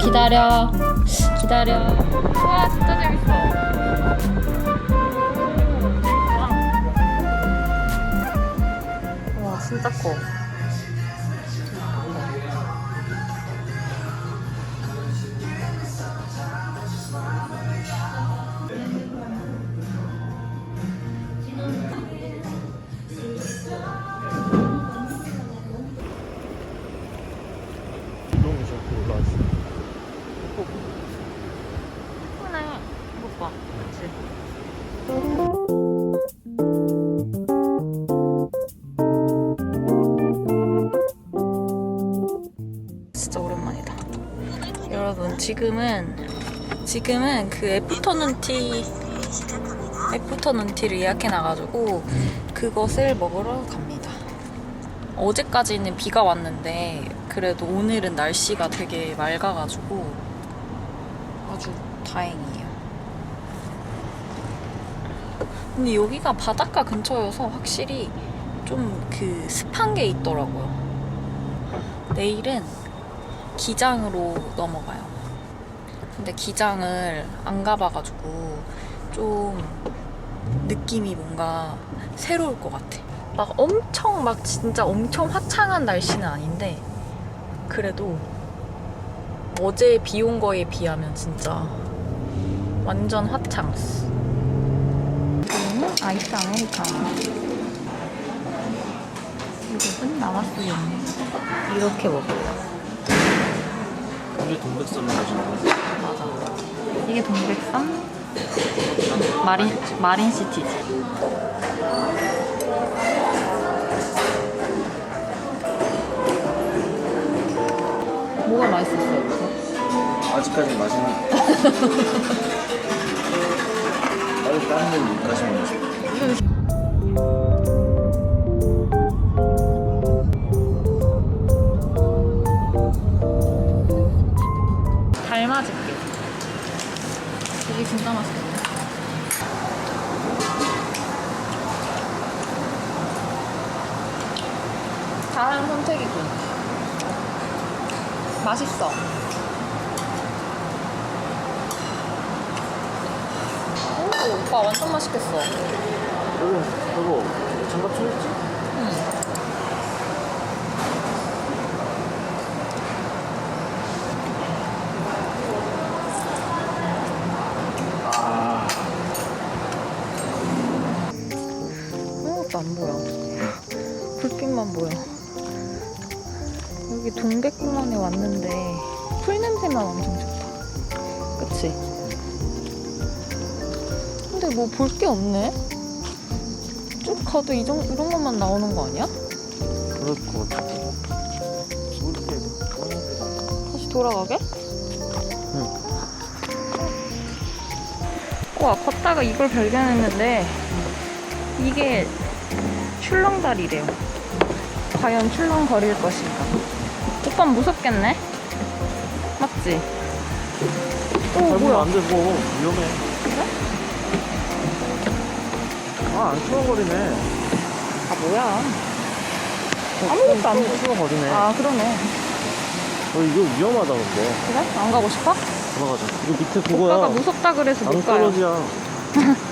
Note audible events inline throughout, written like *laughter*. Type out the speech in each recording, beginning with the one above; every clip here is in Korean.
기다려. 기다려. 와 진짜 재밌어. 와 진짜 커. 너무 좋고 올라왔어. 지금은 지금은 그 애프터눈 티 애프터눈 티를 예약해 놔가지고 그것을 먹으러 갑니다. 어제까지는 비가 왔는데 그래도 오늘은 날씨가 되게 맑아가지고 아주 다행이에요. 근데 여기가 바닷가 근처여서 확실히 좀 그 습한 게 있더라고요. 내일은 기장으로 넘어가요. 근데 기장을 안 가봐가지고 좀 느낌이 뭔가 새로울 것 같아. 막 엄청 막 진짜 엄청 화창한 날씨는 아닌데 그래도 어제 비 온 거에 비하면 진짜 완전 화창. 이거는 아이스 아메리카노. 이것은 남았어요. 이렇게 먹어요. 우리 동백섬 가지고. 이게 동백섬 마린 마린 시티지. 뭐가 맛있었어요? 아직까지 맛있는. *laughs* 빨리 다른 데로 못 가시면 되죠. 이게 진짜 맛있겠다. 잘한 선택이군. 맛있어. 오, 오빠 완전 맛있겠어. 여보, 여보, 장갑 쳐있지? 뭐 볼 게 없네? 쭉 가도 이 정, 이런 것만 나오는 거 아니야? 그럴 것 같아. 다시 돌아가게? 응. 와, 걷다가 이걸 발견했는데 이게 출렁다리래요. 과연 출렁거릴 것인가? 오빠 무섭겠네? 맞지? 오, 뭐야? 안 돼, 뭐. 위험해. 아, 안 추워버리네. 아, 뭐야? 아무것도 안 보여. 추워버리네. 아, 그러네. 어, 이거 위험하다, 근데. 그래? 안 가고 싶어? 들어가자. 이거 밑에 그거야. 오빠가 무섭다 그래서 못 가요. 낭떠러지야. *laughs*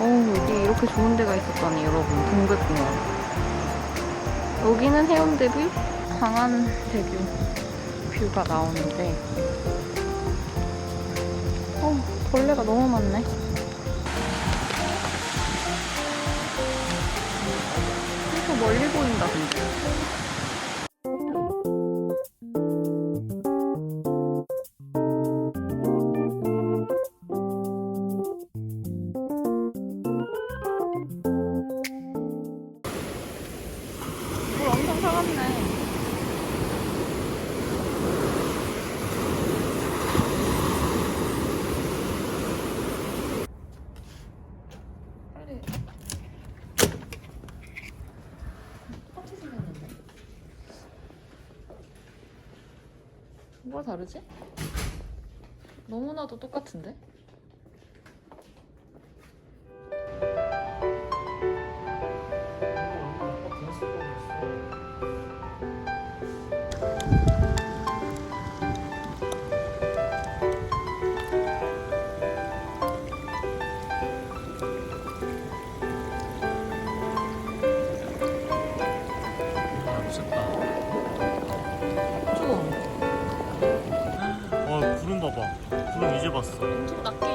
어우, 여기 이렇게 좋은 데가 있었다니, 여러분. 동백공원. 여기는 해운대뷰, 광안대뷰 뷰가 나오는데, 어, 벌레가 너무 많네. 엄청 멀리 보인다, 근데. 다르지? 너무나도 똑같은데? 봤어. 엄청 낮게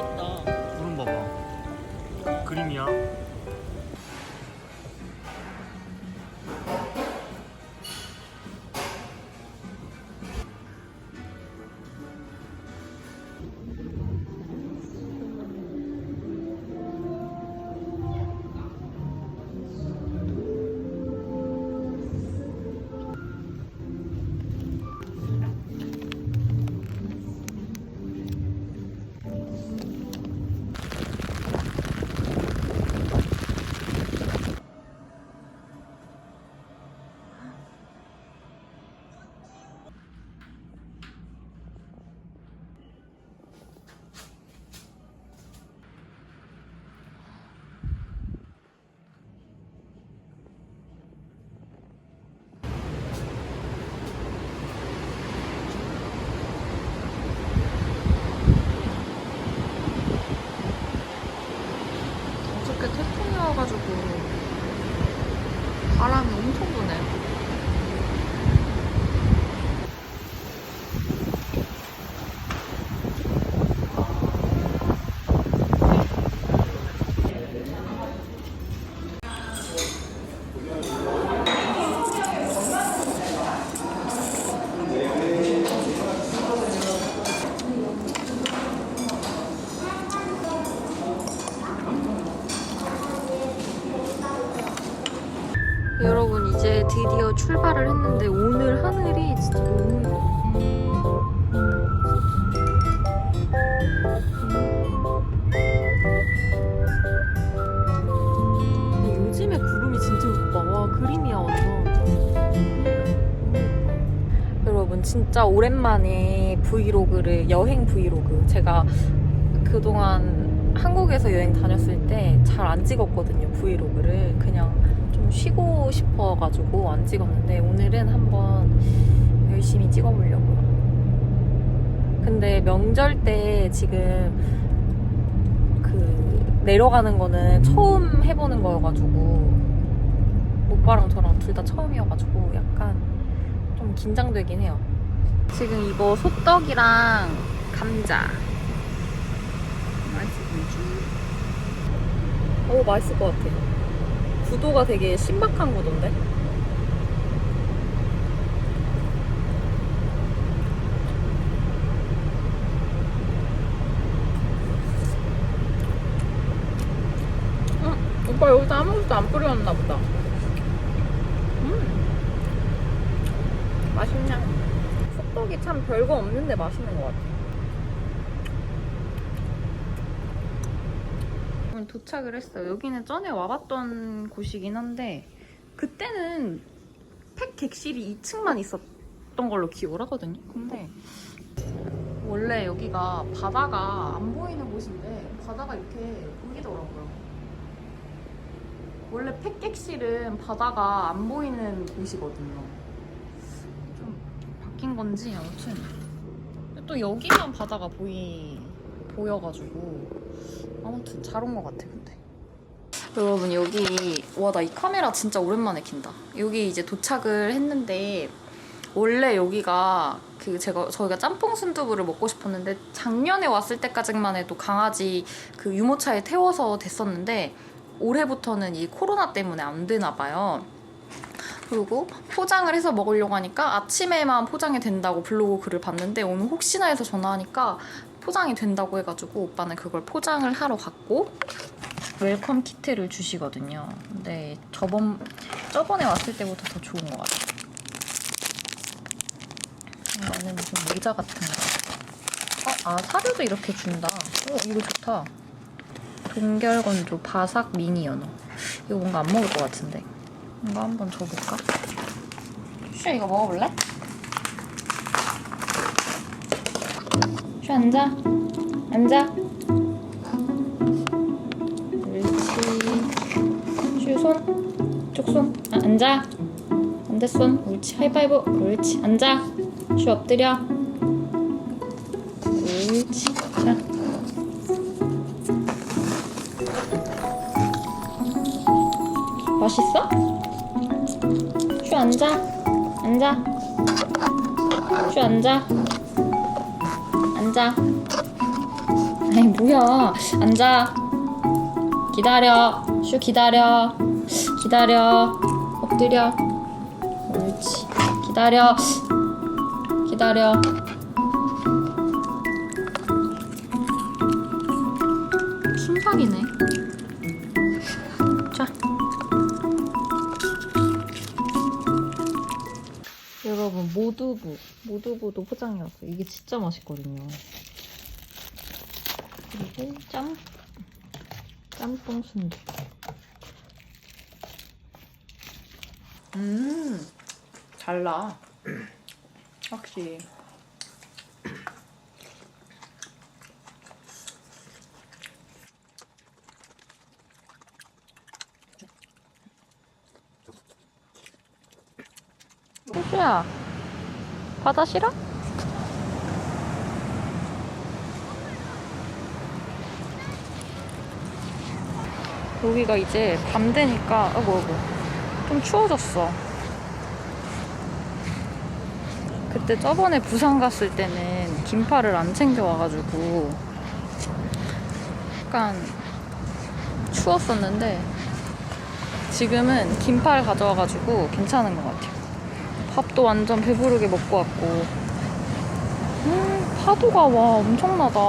진짜 오랜만에 브이로그를 여행 브이로그 제가 그동안 한국에서 여행 다녔을 때 잘 안 찍었거든요 브이로그를 그냥 좀 쉬고 싶어가지고 안 찍었는데 오늘은 한번 열심히 찍어보려고요. 근데 명절 때 지금 그 내려가는 거는 처음 해보는 거여가지고 오빠랑 저랑 둘 다 처음이어가지고 약간 좀 긴장되긴 해요. 지금 이거 소떡이랑 감자. 맛있어 보이지? 오 맛있을 것 같아. 구도가 되게 신박한 구도인데? 응, 오빠 여기다 아무것도 안 뿌렸나 보다. 음, 맛있냐? 소떡이 참 별거 없는데 맛있는 것 같아. 오늘 도착을 했어요. 여기는 전에 와봤던 곳이긴 한데 그때는 팩 객실이 2층만 있었던 걸로 기억을 하거든요. 근데 원래 여기가 바다가 안 보이는 곳인데 바다가 이렇게 보이더라고요. 원래 팩 객실은 바다가 안 보이는 곳이거든요. 좀 바뀐 건지 아무튼. 또 여기만 바다가 보이 보여가지고 아무튼 잘 온 것 같아 근데. 여러분 여기 와 나 이 카메라 진짜 오랜만에 킨다. 여기 이제 도착을 했는데 원래 여기가 그 제가 저희가 짬뽕 순두부를 먹고 싶었는데 작년에 왔을 때까지만 해도 강아지 그 유모차에 태워서 됐었는데 올해부터는 이 코로나 때문에 안 되나 봐요. 그리고 포장을 해서 먹으려고 하니까 아침에만 포장이 된다고 블로그 글을 봤는데 오늘 혹시나 해서 전화하니까 포장이 된다고 해가지고 오빠는 그걸 포장을 하러 갔고 웰컴 키트를 주시거든요. 근데 저번 저번에 왔을 때보다 더 좋은 것 같아요. 안에 무슨 모자 같은 거. 어, 아 사료도 이렇게 준다. 어 이거 좋다. 동결건조 바삭 미니 연어. 이거 뭔가 안 먹을 것 같은데. 이거 한번 줘볼까? 슈 이거 먹어볼래? 슈 앉아. 앉아. 옳지. 슈 손. 쪽 손. 아, 앉아. 반대손 옳지 하이파이브 옳지 앉아 슈 엎드려 옳지 자 맛있어? 슈 앉아. 앉아. 슈 앉아. 앉아. 아이 뭐야. 앉아. 기다려. 슈 기다려. 기다려. 엎드려. 옳지. 기다려. 기다려. 순삭이네 여러분 모두부 모두부도 포장해 왔어요 이게 진짜 맛있거든요. 그리고 짬? 짬뽕 순두 음 달라. 확실히. 호주야 바다 싫어? 여기가 이제 밤 되니까 아이고 아이고 좀 추워졌어. 그때 저번에 부산 갔을 때는 긴팔을 안 챙겨와가지고 약간 추웠었는데 지금은 긴팔 가져와가지고 괜찮은 것 같아요 밥도 완전 배부르게 먹고 왔고. 음, 파도가 와 엄청나다.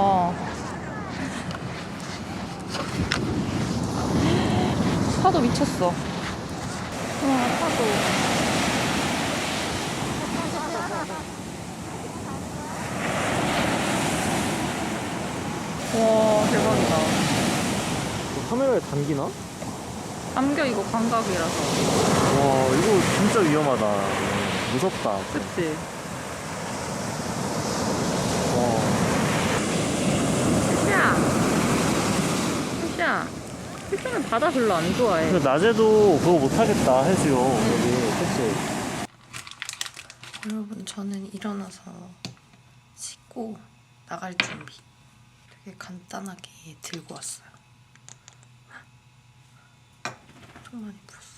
파도 미쳤어. 와 파도. 와 대박이다. 카메라에 담기나? 와 감겨 이거 감각이라서. 이거 진짜 위험하다. 무섭다. 그치? 와. 슈샤 슈샤 슈샤는 바다 별로 안 좋아해 근데 낮에도 그거 못하겠다 해수요 여기 그치? 여러분 저는 일어나서 씻고 나갈 준비 되게 간단하게 들고 왔어요 좀 많이 부었어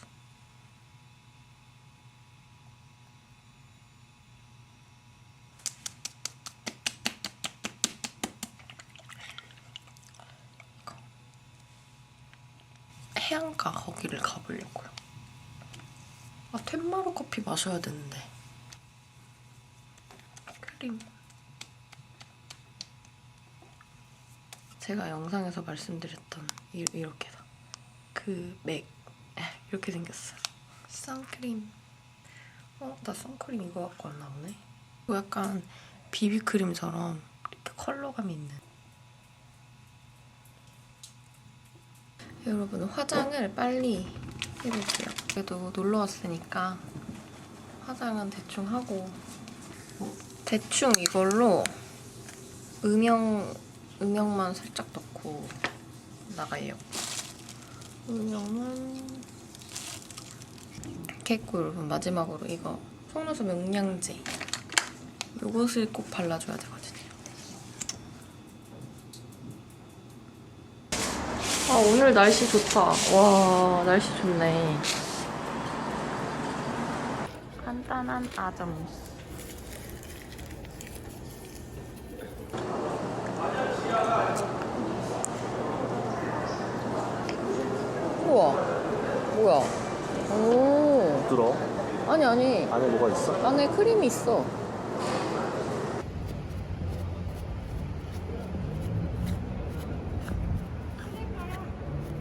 해안가 거기를 가보려고요 아 텐마루 커피 마셔야 되는데 크림. 제가 영상에서 말씀드렸던 이, 이렇게다. 그 맥. 이렇게 생겼어요. 선크림. 어, 나 선크림 이거 갖고 왔나 보네. 이거 약간 비비크림처럼 이렇게 컬러감이 있는. 여러분 화장을 빨리 해볼게요. 그래도 놀러 왔으니까 화장은 대충 하고 대충 이걸로 음영 음영만 살짝 넣고 나가요. 음영은 했고 여러분 마지막으로 이거 속눈썹 영양제 이것을 꼭 발라줘야 되거든요. 아 오늘 날씨 좋다. 와 날씨 좋네. 간단한 아점스. 우와 뭐야 오 들어? 아니 아니 안에 뭐가 있어? 안에 크림이 있어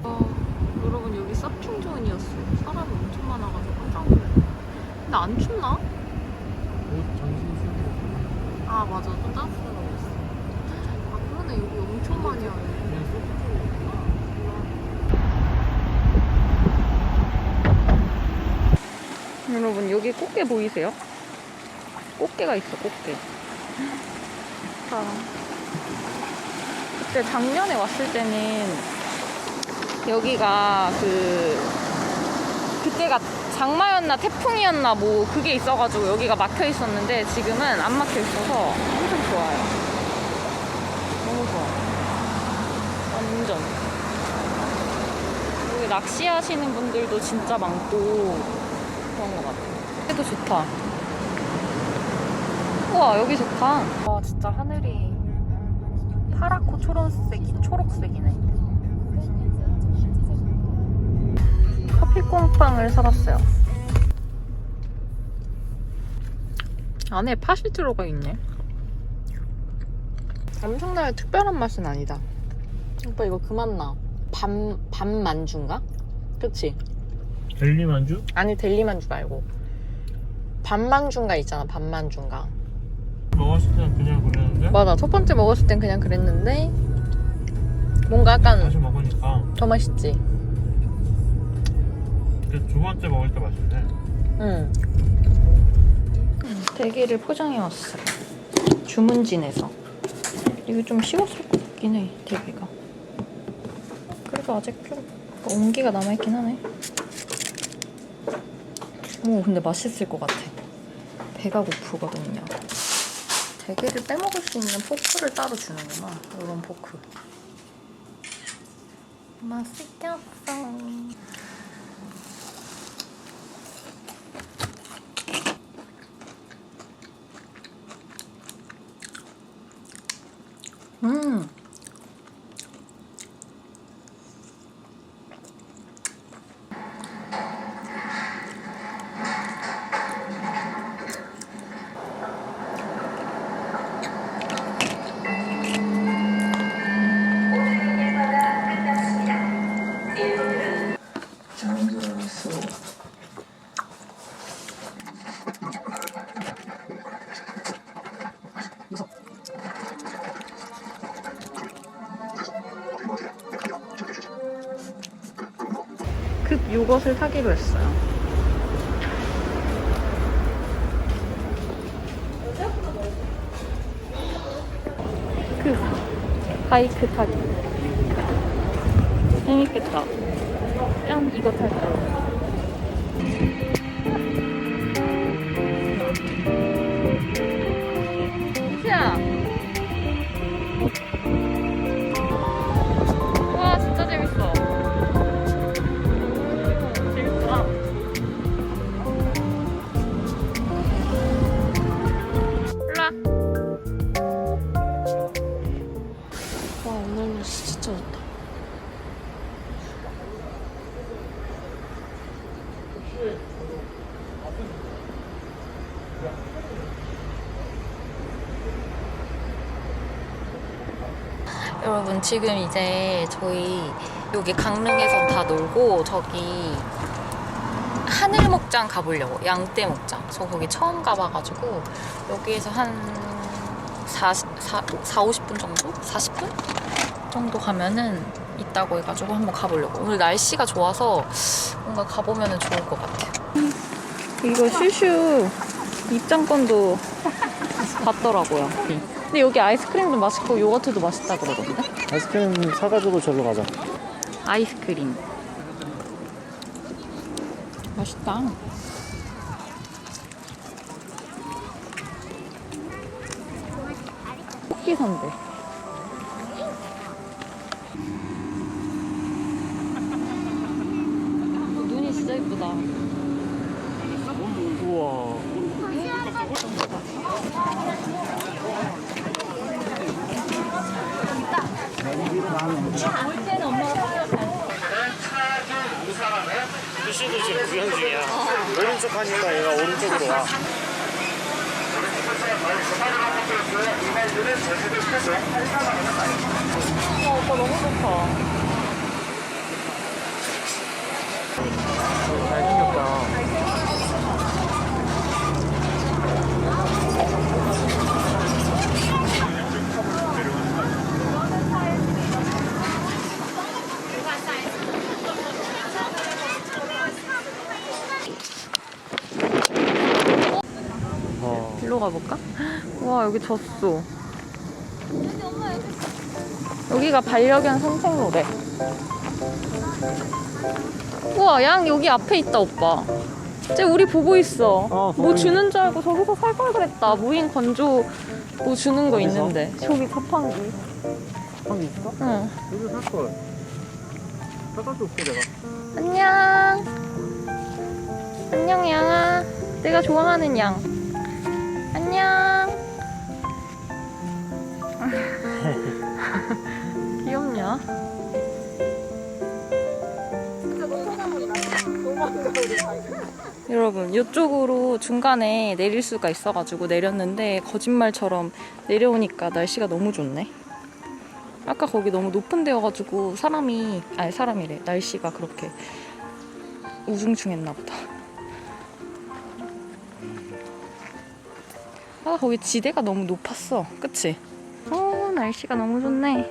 아, 여러분 여기 서핑 존이었어요 사람이 엄청 많아가지고 깜짝 놀랐어요 근데 안 춥나? 아 맞아. 좀 했어 아 그러네. 여기 엄청 많이 하네. 여러분 여기 꽃게 보이세요? 꽃게가 있어 꽃게. 아, 그때 작년에 왔을 때는 여기가 그 그때가 장마였나 태풍이었나 뭐 그게 있어가지고 여기가 막혀 있었는데 지금은 안 막혀 있어서 엄청 좋아요. 너무 좋아. 완전. 여기 낚시하시는 분들도 진짜 많고 그런 것 같아요. 해도 좋다. 우와 여기 좋다. 와 진짜 하늘이 파랗고 초록색이 초록색이네. 커피콩빵을 사봤어요. 안에 팥이 들어가 있네. 엄청나게 특별한 맛은 아니다. 오빠 이거 그만 나. 밤, 밤 만주인가? 그치? 델리 만주? 아니 델리 만주 말고 밤 만주인가 있잖아 밤 만주인가 먹었을 때는 그냥 그랬는데 맞아 첫 번째 먹었을 땐 그냥 그랬는데 뭔가 약간 다시 먹으니까 더 맛있지 근데 두 번째 먹을 때 맛있네. 응. 대게를 포장해 왔어요. 주문진에서. 이거 좀 식었을 것 같긴 해 대게가. 그래도 아직 좀 온기가 남아있긴 하네. 오 근데 맛있을 것 같아. 배가 고프거든요. 대게를 빼먹을 수 있는 포크를 따로 주는구나 이런 포크. 맛있겠어 음. 잘 급 요것을 사기로 했어요. 급 바이크 타기. 재밌겠다. 짠 이거 탈거 여러분 지금 이제 저희 여기 강릉에서 다 놀고 저기 하늘 목장 가보려고 양떼 목장 저 거기 처음 가봐가지고 여기에서 한 40, 4, 4 50분 정도? 40분? 정도 가면은 있다고 해가지고 한번 가보려고. 오늘 날씨가 좋아서 뭔가 가보면 좋을 것 같아요. 이거 슈슈 입장권도 받더라고요. 근데 여기 아이스크림도 맛있고 요거트도 맛있다 그러던데? 아이스크림 사가지고 저로 가자. 아이스크림. 맛있다. 토끼 산대 눈이 진짜 예쁘다 우와 슈슈도 지금 구경 중이야 오른쪽 하니까 와. 와 오빠 너무 좋다 일로 가볼까? 와 여기 졌어 여기가 반려견 산책로래 우와 양 여기 앞에 있다 오빠 쟤 우리 보고 있어. 어, 뭐 거기. 주는 줄 알고 저기서 살 걸 그랬다. 무인 건조 뭐 주는 거 어디서? 있는데. 저기 자판기. 방 있어? 응. 여기 살걸. 내가. 안녕. 안녕 양아. 내가 좋아하는 양. 안녕. *laughs* 귀엽냐? 여러분 이쪽으로 중간에 내릴 수가 있어가지고 내렸는데 거짓말처럼 내려오니까 날씨가 너무 좋네. 아까 거기 너무 높은 데여가지고 사람이 아니 사람이래 날씨가 그렇게 우중충했나 보다. 아 거기 지대가 너무 높았어, 그치? 어 날씨가 너무 좋네.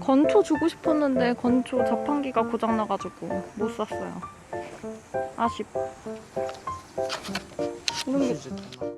건초 주고 싶었는데 건초 자판기가 고장 나가지고 못 샀어요. 아쉽. 이런 게